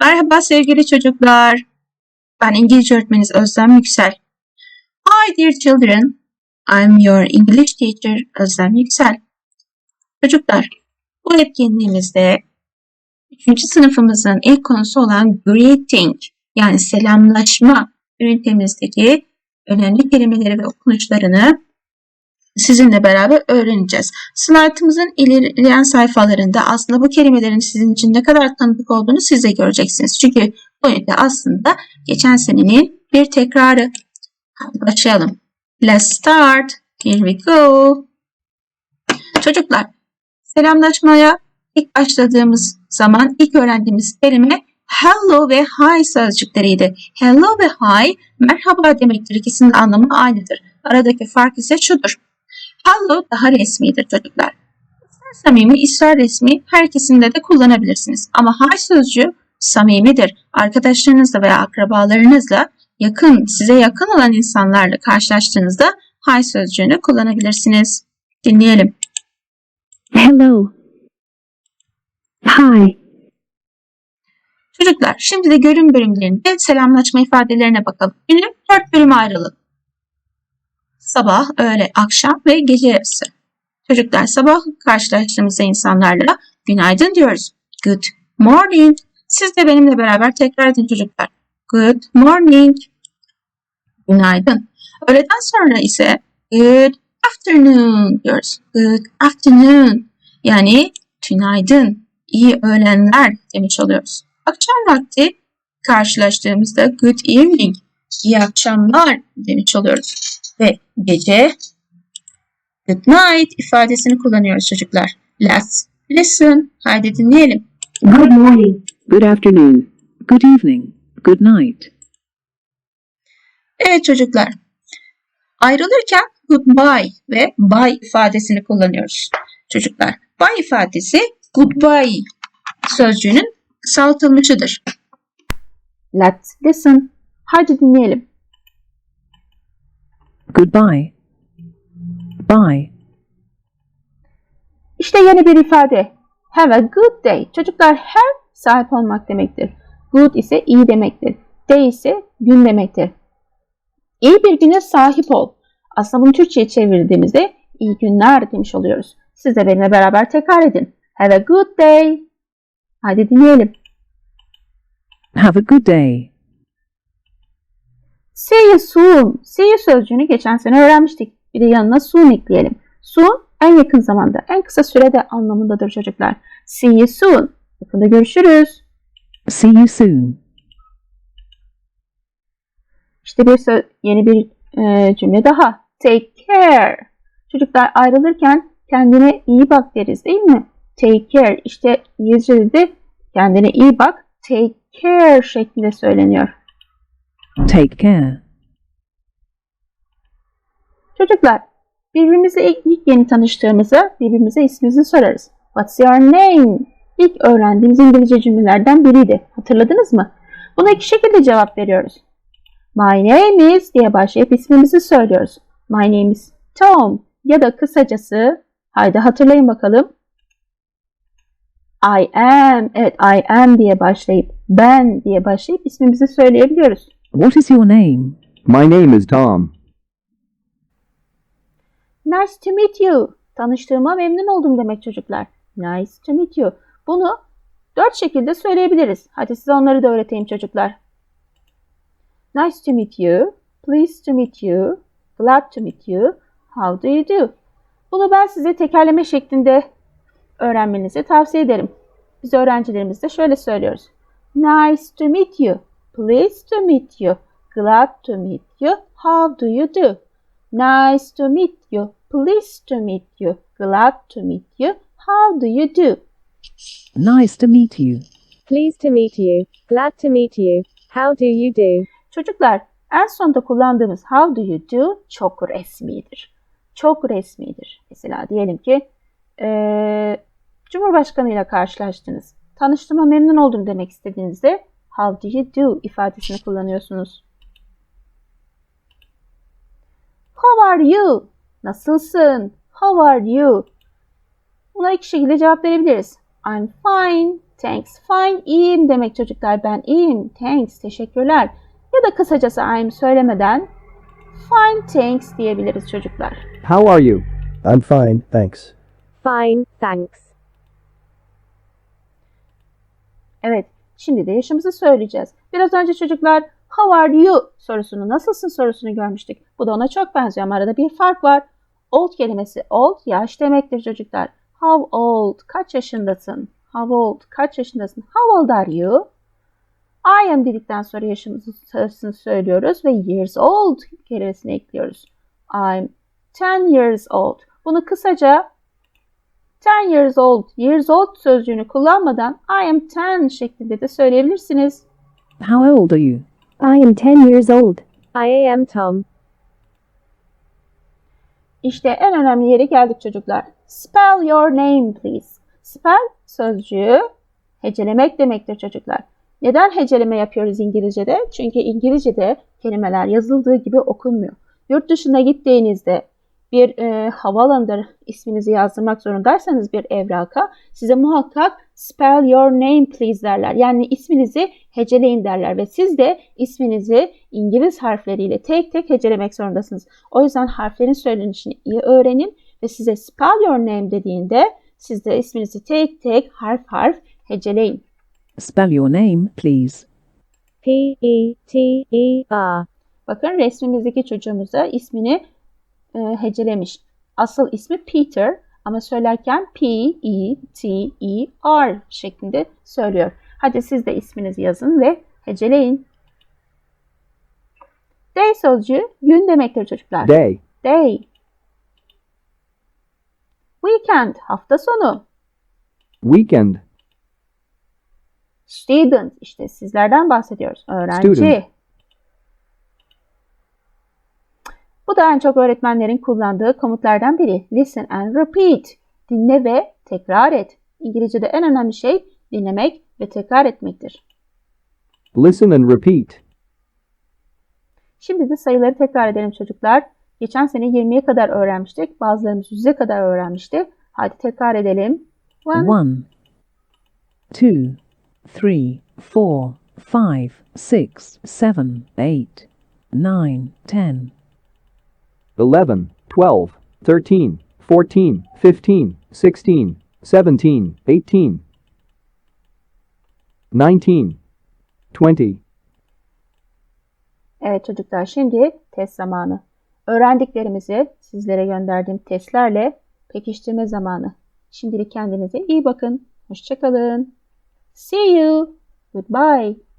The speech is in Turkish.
Merhaba sevgili çocuklar. Ben İngilizce öğretmeniz Özlem Yüksel. Hi dear children. I'm your English teacher Özlem Yüksel. Çocuklar, bu etkinliğimizde 3. sınıfımızın ilk konusu olan greeting yani selamlaşma ünitemizdeki önemli kelimeleri ve okunuşlarını sizinle beraber öğreneceğiz. Slaytımızın ilerleyen sayfalarında aslında bu kelimelerin sizin için ne kadar tanıdık olduğunu siz de göreceksiniz. Çünkü bu ünite aslında geçen senenin bir tekrarı. Hadi başlayalım. Let's start. Here we go. Çocuklar, selamlaşmaya ilk başladığımız zaman ilk öğrendiğimiz kelime hello ve hi sözcükleriydi. Hello ve hi merhaba demektir. İkisinin anlamı aynıdır. Aradaki fark ise şudur. Hello daha resmidir çocuklar. İster samimi, ister resmi her ikisinde de kullanabilirsiniz. Ama hi sözcüğü samimidir. Arkadaşlarınızla veya akrabalarınızla yakın, size yakın olan insanlarla karşılaştığınızda hi sözcüğünü kullanabilirsiniz. Dinleyelim. Hello. Hi. Çocuklar şimdi de görün bölümlerinde selamlaşma ifadelerine bakalım. Günü dört bölüme ayrılın. Sabah, öğle, akşam ve gece yarısı. Çocuklar sabah karşılaştığımızda insanlarla günaydın diyoruz. Good morning. Siz de benimle beraber tekrar edin çocuklar. Good morning. Günaydın. Öğleden sonra ise good afternoon diyoruz. Good afternoon. Yani günaydın, iyi öğlenler demiş oluyoruz. Akşam vakti karşılaştığımızda good evening, iyi akşamlar demiş oluyoruz. Ve gece good night ifadesini kullanıyoruz çocuklar. Let's listen. Haydi dinleyelim. Good morning. Good afternoon. Good evening. Good night. Evet çocuklar. Ayrılırken goodbye ve bye ifadesini kullanıyoruz. Çocuklar, bye ifadesi goodbye sözcüğünün kısaltılmışıdır. Let's listen. Haydi dinleyelim. Goodbye. Bye. İşte yeni bir ifade. Have a good day. Çocuklar have sahip olmak demektir. Good ise iyi demektir. Day ise gün demektir. İyi bir güne sahip ol. Aslında bunu Türkçe'ye çevirdiğimizde iyi günler demiş oluyoruz. Siz de benimle beraber tekrar edin. Have a good day. Hadi dinleyelim. Have a good day. See you soon. See you sözcüğünü geçen sene öğrenmiştik. Bir de yanına soon ekleyelim. Soon en yakın zamanda, en kısa sürede anlamındadır çocuklar. See you soon. Yakında görüşürüz. See you soon. İşte bir yeni bir e, cümle daha. Take care. Çocuklar ayrılırken kendine iyi bak deriz değil mi? Take care. İşte İngilizce'de de kendine iyi bak. Take care şeklinde söyleniyor. Take care. Çocuklar birbirimize ilk, ilk yeni tanıştığımızda birbirimize ismimizi sorarız. What's your name? İlk öğrendiğimiz İngilizce cümlelerden biriydi. Hatırladınız mı? Buna iki şekilde cevap veriyoruz. My name is diye başlayıp ismimizi söylüyoruz. My name is Tom ya da kısacası haydi hatırlayın bakalım. I am, evet I am diye başlayıp ben diye başlayıp ismimizi söyleyebiliyoruz. What is your name? My name is Tom. Nice to meet you. Tanıştığıma memnun oldum demek çocuklar. Nice to meet you. Bunu dört şekilde söyleyebiliriz. Hadi size onları da öğreteyim çocuklar. Nice to meet you. Pleased to meet you. Glad to meet you. How do you do? Bunu ben size tekerleme şeklinde öğrenmenizi tavsiye ederim. Biz öğrencilerimiz de şöyle söylüyoruz. Nice to meet you. Pleased to meet you. Glad to meet you. How do you do? Nice to meet you. Pleased to meet you. Glad to meet you. How do you do? Nice to meet you. Pleased to meet you. Glad to meet you. How do you do? Çocuklar, en sonda kullandığımız how do you do çok resmidir. Çok resmidir. Mesela diyelim ki eee Cumhurbaşkanı ile karşılaştınız. Tanıştığıma memnun oldum demek istediğinizde how do you do ifadesini kullanıyorsunuz. How are you? Nasılsın? How are you? Buna iki şekilde cevap verebiliriz. I'm fine. Thanks. Fine. iyiyim demek çocuklar. Ben iyiyim. Thanks. Teşekkürler. Ya da kısacası I'm söylemeden fine thanks diyebiliriz çocuklar. How are you? I'm fine, thanks. Fine, thanks. Evet, şimdi de yaşımızı söyleyeceğiz. Biraz önce çocuklar how are you sorusunu, nasılsın sorusunu görmüştük. Bu da ona çok benziyor ama arada bir fark var. Old kelimesi old yaş demektir çocuklar. How old? Kaç yaşındasın? How old? Kaç yaşındasın? How old are you? I am dedikten sonra yaşımızı söylüyoruz ve years old kelimesini ekliyoruz. I'm 10 years old. Bunu kısaca 10 years old, years old sözcüğünü kullanmadan I am 10 şeklinde de söyleyebilirsiniz. How old are you? I am 10 years old. I am Tom. İşte en önemli yere geldik çocuklar. Spell your name please. Spell sözcüğü hecelemek demektir çocuklar. Neden heceleme yapıyoruz İngilizce'de? Çünkü İngilizce'de kelimeler yazıldığı gibi okunmuyor. Yurt dışına gittiğinizde bir e, havaalanında isminizi yazdırmak zorundaysanız bir evraka size muhakkak spell your name please derler. Yani isminizi heceleyin derler ve siz de isminizi İngiliz harfleriyle tek tek hecelemek zorundasınız. O yüzden harflerin söylenişini iyi öğrenin ve size spell your name dediğinde siz de isminizi tek tek harf harf heceleyin. Spell your name, please. P E T E R. Bakın resmimizdeki çocuğumuz da ismini e, hecelemiş. Asıl ismi Peter ama söylerken P E T E R şeklinde söylüyor. Hadi siz de isminizi yazın ve heceleyin. Day sözcüğü gün demektir çocuklar. Day. Day. Weekend hafta sonu. Weekend. Student işte sizlerden bahsediyoruz. Öğrenci. Student. Bu da en çok öğretmenlerin kullandığı komutlardan biri. Listen and repeat. Dinle ve tekrar et. İngilizce'de en önemli şey dinlemek ve tekrar etmektir. Listen and repeat. Şimdi de sayıları tekrar edelim çocuklar. Geçen sene 20'ye kadar öğrenmiştik. Bazılarımız 100'e kadar öğrenmişti. Hadi tekrar edelim. One, One, two, three, four, five, six, seven, eight, nine, ten. 11, 12, 13, 14, 15, 16, 17, 18, 19, 20. Evet çocuklar şimdi test zamanı. Öğrendiklerimizi sizlere gönderdiğim testlerle pekiştirme zamanı. Şimdilik kendinize iyi bakın. Hoşçakalın. See you. Goodbye.